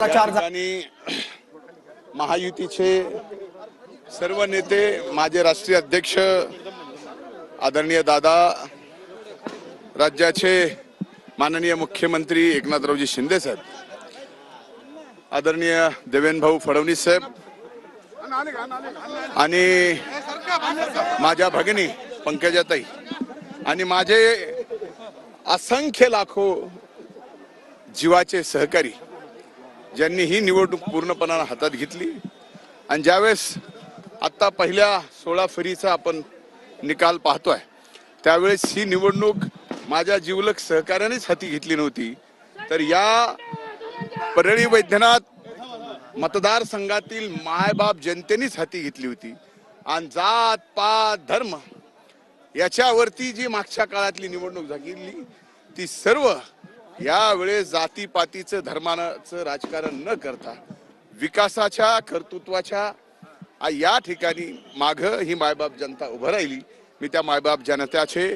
ठिकाणी महायुतीचे सर्व नेते माझे राष्ट्रीय अध्यक्ष आदरणीय दादा राज्याचे माननीय मुख्यमंत्री एकनाथरावजी शिंदे साहेब आदरणीय देवेंद्र भाऊ फडणवीस साहेब आणि माझ्या भगिनी पंकजाताई आणि माझे असंख्य लाखो जीवाचे सहकारी ज्यांनी ही निवडणूक पूर्णपणानं हातात घेतली आणि ज्यावेळेस आत्ता पहिल्या सोळा फेरीचा आपण निकाल पाहतोय त्यावेळेस ही निवडणूक माझ्या जीवलक सहकार्यानेच हाती घेतली नव्हती. तर या परळी वैद्यनाथ मतदारसंघातील मायबाप जनतेनेच हाती घेतली होती. आणि जात पात धर्म याच्यावरती जी मागच्या काळातली निवडणूक झाली ती सर्व यावेळेस जातीपातीचं धर्माचं राजकारण न करता विकासाच्या कर्तृत्वाच्या या ठिकाणी माग ही मायबाप जनता उभं राहिली. मी त्या मायबाप जनतेचे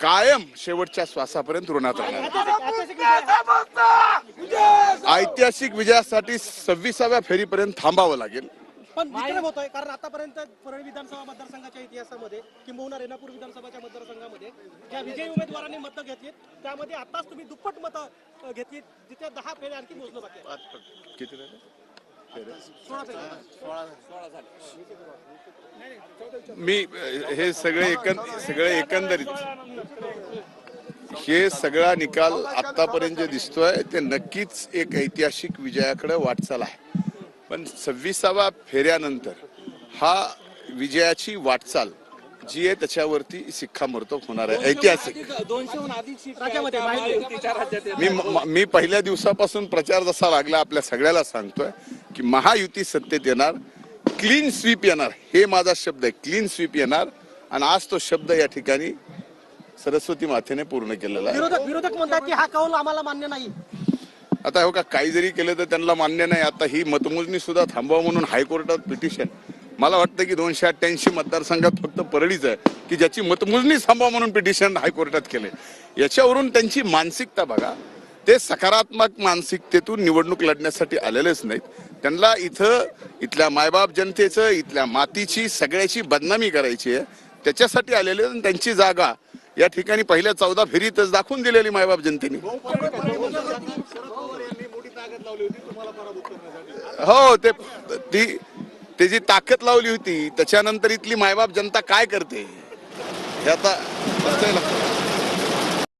कायम शेवटच्या श्वासापर्यंत ऋणात राहणार ऐतिहासिक विजयासाठी सव्वीसाव्या फेरीपर्यंत थांबावं लागेल. पण विक्रम होतोय कारण आतापर्यंत परळी विधानसभा मतदारसंघाच्या इतिहासामध्ये किंबहुना रेणापूर विधानसभाच्या मतदारसंघामध्ये ज्या विजयी उमेदवारांनी मतं घेतलीत त्यामध्ये आताच तुम्ही दुप्पट मतं घेतलीत जिथे दहा फेरे आणखी मोजणं बाकी. किती मी हे सगळे एकंद सगळे एकंदरीत. हे सगळा निकाल आतापर्यंत जे दिसतोय ते नक्कीच एक ऐतिहासिक विजयाकडे वाटचाल आहे. पण सव्वीसाव्या फेऱ्यानंतर हा विजयाची वाटचाल जी आहे त्याच्यावरती शिक्कामोर्तब होणार आहे ऐतिहासिक. मी म- मी पहिल्या दिवसापासून प्रचार जसा लागला आपल्या सगळ्याला सांगतोय की महायुती सत्तेत येणार क्लीन स्वीप येणार हे माझा शब्द आहे. क्लीन स्वीप येणार आणि आज तो शब्द या ठिकाणी सरस्वती मातेने पूर्ण केलेला आहे. विरोधक विरोधक म्हणतात की हा कौल आम्हाला मान्य नाही. आता हो का काही जरी केलं तर त्यांना मान्य नाही. आता ही मतमोजणी सुद्धा थांबवा म्हणून हायकोर्टात पिटिशन. मला वाटतं की दोनशे अठ्ठ्याऐंशी मतदारसंघात फक्त परळीच आहे की ज्याची मतमोजणी थांबवा म्हणून पिटिशन हायकोर्टात केले याच्यावरून त्यांची मानसिकता बघा. ते सकारात्मक मानसिकतेतून निवडणूक लढण्यासाठी आलेलेच नाहीत. त्यांना इथं इथल्या मायबाप जनतेचं इथल्या मातीची सगळ्याची बदनामी करायची आहे. त्याच्यासाठी आलेले आणि त्यांची जागा. या ठिकाणी पहिल्या चौदा फेरीतच दाखवून दिलेली मायबाप जनतेने. हो ते ती त्याची ताकद लावली होती त्याच्यानंतर इथली मायबाप जनता काय करते हे आता लक्षात.